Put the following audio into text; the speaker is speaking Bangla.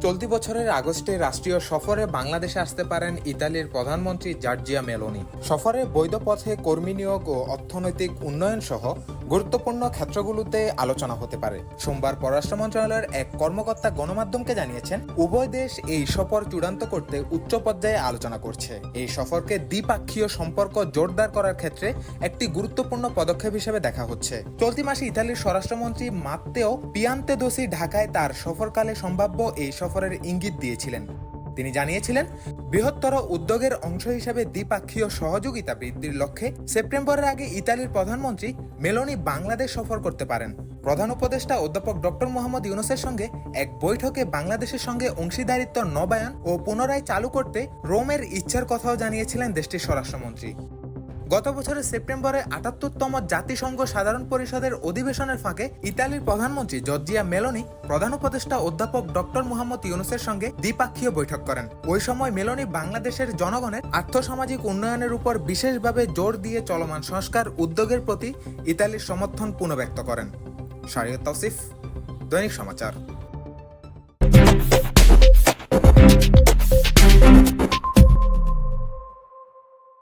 চলতি বছরের আগস্টে রাষ্ট্রীয় সফরে বাংলাদেশে আসতে পারেন ইতালির প্রধানমন্ত্রী জার্জিয়া মেলোনি। সফরে বৈধ পথে কর্মী নিয়োগ ও অর্থনৈতিক উন্নয়ন সহ গুরুত্বপূর্ণ ক্ষেত্রগুলোতে আলোচনা হতে পারে। সোমবার পররাষ্ট্র মন্ত্রণালয়ের এক কর্মকর্তা গণমাধ্যমকে জানিয়েছেন, উভয় দেশ এই সফর চূড়ান্ত করতে উচ্চ পর্যায়ে আলোচনা করছে। এই সফরকে দ্বিপাক্ষীয় সম্পর্ক জোরদার করার ক্ষেত্রে একটি গুরুত্বপূর্ণ পদক্ষেপ হিসেবে দেখা হচ্ছে। চলতি মাসে ইতালির স্বরাষ্ট্রমন্ত্রী মাত্তেও পিয়ান্তে দোসি ঢাকায় তার সফরকালে সম্ভাব্য এই সফরের ইঙ্গিত দিয়েছিলেন। তিনি জানিয়েছিলেন, বৃহত্তর উদ্যোগের অংশ হিসেবে দ্বিপাক্ষীয় সহযোগিতা বৃদ্ধির লক্ষ্যে সেপ্টেম্বরের আগে ইতালির প্রধানমন্ত্রী মেলোনি বাংলাদেশ সফর করতে পারেন। প্রধান উপদেষ্টা অধ্যাপক ডক্টর মোহাম্মদ ইউনুসের সঙ্গে এক বৈঠকে বাংলাদেশের সঙ্গে অংশীদারিত্ব নবায়ন ও পুনরায় চালু করতে রোমের ইচ্ছার কথাও জানিয়েছিলেন দেশটির স্বরাষ্ট্রমন্ত্রী। গত বছরের সেপ্টেম্বরে আটাত্তরতম জাতিসংঘ সাধারণ পরিষদের অধিবেশনের ফাঁকে ইতালির প্রধানমন্ত্রী জর্জিয়া মেলোনি, প্রধান উপদেষ্টা অধ্যাপক ডক্টর মোহাম্মদ ইউনুসের সঙ্গে দ্বিপাক্ষীয় বৈঠক করেন। ওই সময় মেলোনি বাংলাদেশের জনগণের আর্থসামাজিক উন্নয়নের উপর বিশেষভাবে জোর দিয়ে চলমান সংস্কার উদ্যোগের প্রতি ইতালির সমর্থন পুনঃব্যক্ত করেন। শারিয়ত তৌসিফ, দৈনিক সমাচার।